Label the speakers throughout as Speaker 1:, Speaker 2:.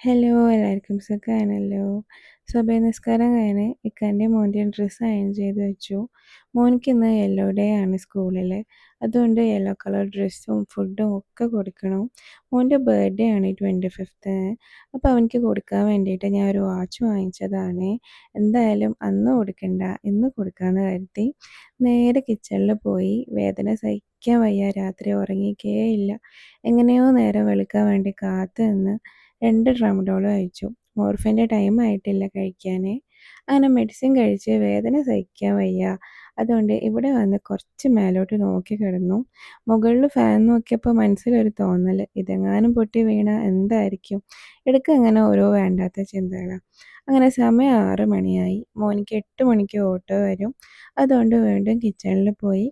Speaker 1: Hello എല്ലാവർക്കും സുഖമാണല്ലോ സ്വഭയ നിസ്കാരം കഴിഞ്ഞ് ഇക്കാന്റെ മോന്റെ ഡ്രസ്സ് അയൺ ചെയ്ത് വെച്ചു. മോനിക്ക് ഇന്ന് യെല്ലോ ഡേ ആണ് സ്കൂളിൽ അതുകൊണ്ട് യെല്ലോ കളർ ഡ്രസ്സും ഫുഡും ഒക്കെ കൊടുക്കണം. മോന്റെ ബർത്ത്ഡേ ആണ് ട്വന്റി ഫിഫ്ത്ത് അപ്പോൾ അവനിക്ക് കൊടുക്കാൻ വേണ്ടിയിട്ട് ഞാൻ ഒരു വാച്ച് വാങ്ങിച്ചതാണ്. എന്തായാലും അന്ന് കൊടുക്കണ്ട ഇന്ന് കൊടുക്കാമെന്ന് കരുതി. നേരെ കിച്ചണിൽ പോയി. വേദന സഹിക്കാൻ വയ്യ. രാത്രി ഉറങ്ങിക്കേ ഇല്ല. എങ്ങനെയോ നേരം വെളുക്കാൻ വേണ്ടി കാത്തു നിന്ന് രണ്ട് ട്രാമഡോളും കഴിച്ചു. മോർഫിന്റെ ടൈം ആയിട്ടില്ല കഴിക്കാൻ അങ്ങനെ മെഡിസിൻ കഴിച്ച് വേദന സഹിക്കാൻ വയ്യ. അതുകൊണ്ട് ഇവിടെ വന്ന് കുറച്ച് മേലോട്ട് നോക്കി കിടന്നു. മുകളിൽ ഫാൻ നോക്കിയപ്പോൾ മനസ്സിലൊരു തോന്നൽ ഇതെങ്ങാനും പൊട്ടി വീണ എന്തായിരിക്കും? ഇടയ്ക്ക് അങ്ങനെ ഓരോ വേണ്ടാത്ത ചിന്തകളാണ് അങ്ങനെ സമയം ആറ് മണിയായി. മോനിക്ക് എട്ട് മണിക്ക് ഓട്ടോ വരും. അതുകൊണ്ട് വീണ്ടും കിച്ചണിൽ പോയി.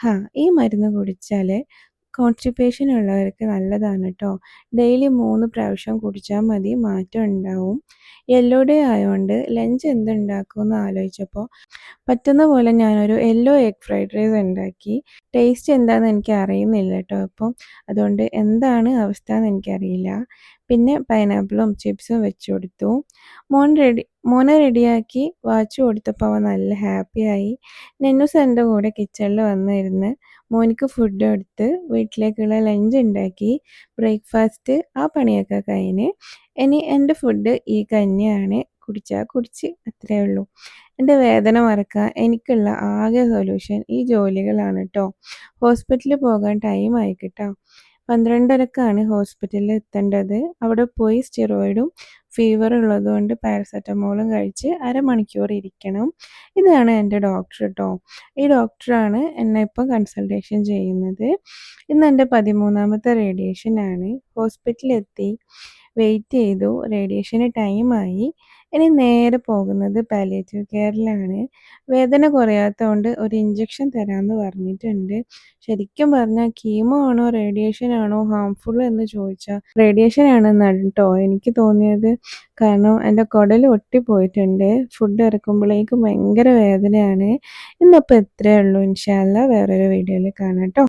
Speaker 1: ഹാ ഈ മരുന്ന് കുടിച്ചാൽ കോൺസ്റ്റിപ്പേഷൻ ഉള്ളവർക്ക് നല്ലതാണ് കേട്ടോ ഡെയിലി മൂന്ന് പ്രാവശ്യം കുടിച്ചാൽ മതി മാറ്റം ഉണ്ടാവും. യെല്ലോ ഡേ ആയതുകൊണ്ട് ലഞ്ച് എന്തുണ്ടാക്കുമെന്ന് ആലോചിച്ചപ്പോൾ പറ്റുന്ന പോലെ ഞാനൊരു യെല്ലോ എഗ് ഫ്രൈഡ് റൈസ് ഉണ്ടാക്കി. ടേസ്റ്റ് എന്താണെന്ന് എനിക്ക് അറിയുന്നില്ല കേട്ടോ അപ്പം അതുകൊണ്ട് എന്താണ് അവസ്ഥ എന്ന് എനിക്കറിയില്ല. പിന്നെ പൈനാപ്പിളും ചിപ്സും വെച്ച് കൊടുത്തു. മോൻ റെഡി മോനെ റെഡിയാക്കി വാച്ച് കൊടുത്തപ്പോൾ അവൻ നല്ല ഹാപ്പിയായി നെന്നൂസ് എന്റെ കൂടെ കിച്ചണിൽ വന്നിരുന്ന് മോനിക്ക് ഫുഡ് എടുത്ത് വീട്ടിലേക്കുള്ള ലഞ്ച് ഉണ്ടാക്കി ബ്രേക്ക്ഫാസ്റ്റ് ആ പണിയൊക്കെ കഴിഞ്ഞ് ഇനി എന്റെ ഫുഡ് ഈ കഞ്ഞിയാണ് കുടിച്ചാൽ കുടിച്ച് അത്രേ ഉള്ളൂ. എന്റെ വേദന മറക്കാൻ എനിക്കുള്ള ആകെ സൊല്യൂഷൻ ഈ ജോലികളാണ് കേട്ടോ ഹോസ്പിറ്റലിൽ പോകാൻ ടൈം ആയി കേട്ടോ. പന്ത്രണ്ടരക്കാണ് ഹോസ്പിറ്റലിൽ എത്തേണ്ടത്. അവിടെ പോയി സ്റ്റിറോയിഡും ഫീവർ ഉള്ളതുകൊണ്ട് പാരസെറ്റമോളും കഴിച്ച് അരമണിക്കൂർ ഇരിക്കണം. ഇതാണ് എന്റെ ഡോക്ടർ കേട്ടോ ഈ ഡോക്ടറാണ് എന്നെ ഇപ്പം കൺസൾട്ടേഷൻ ചെയ്യുന്നത്. ഇന്ന് എന്റെ പതിമൂന്നാമത്തെ റേഡിയേഷനാണ് ഹോസ്പിറ്റലിലെത്തി വെയിറ്റ് ചെയ്തു. റേഡിയേഷന് ടൈമായി ഇനി നേരെ പോകുന്നത് പാലിയേറ്റീവ് കെയറിലാണ് വേദന കുറയാത്തതുകൊണ്ട് ഒരു ഇഞ്ചക്ഷൻ തരാമെന്ന് പറഞ്ഞിട്ടുണ്ട്. ശരിക്കും പറഞ്ഞാൽ കീമോ ആണോ റേഡിയേഷൻ ആണോ ഹാംഫുൾ എന്ന് ചോദിച്ചാൽ റേഡിയേഷൻ ആണെന്നാണ് കേട്ടോ എനിക്ക് തോന്നിയത് കാരണം എന്റെ കുടൽ ഒട്ടിപ്പോയിട്ടുണ്ട്. ഫുഡ് ഇറക്കുമ്പോഴേക്കും ഭയങ്കര വേദനയാണ്. ഇന്നിപ്പോൾ ഇത്രയേ ഉള്ളൂ. ഇൻഷാല്ല വേറൊരു വീഡിയോയിൽ കാണാം കേട്ടോ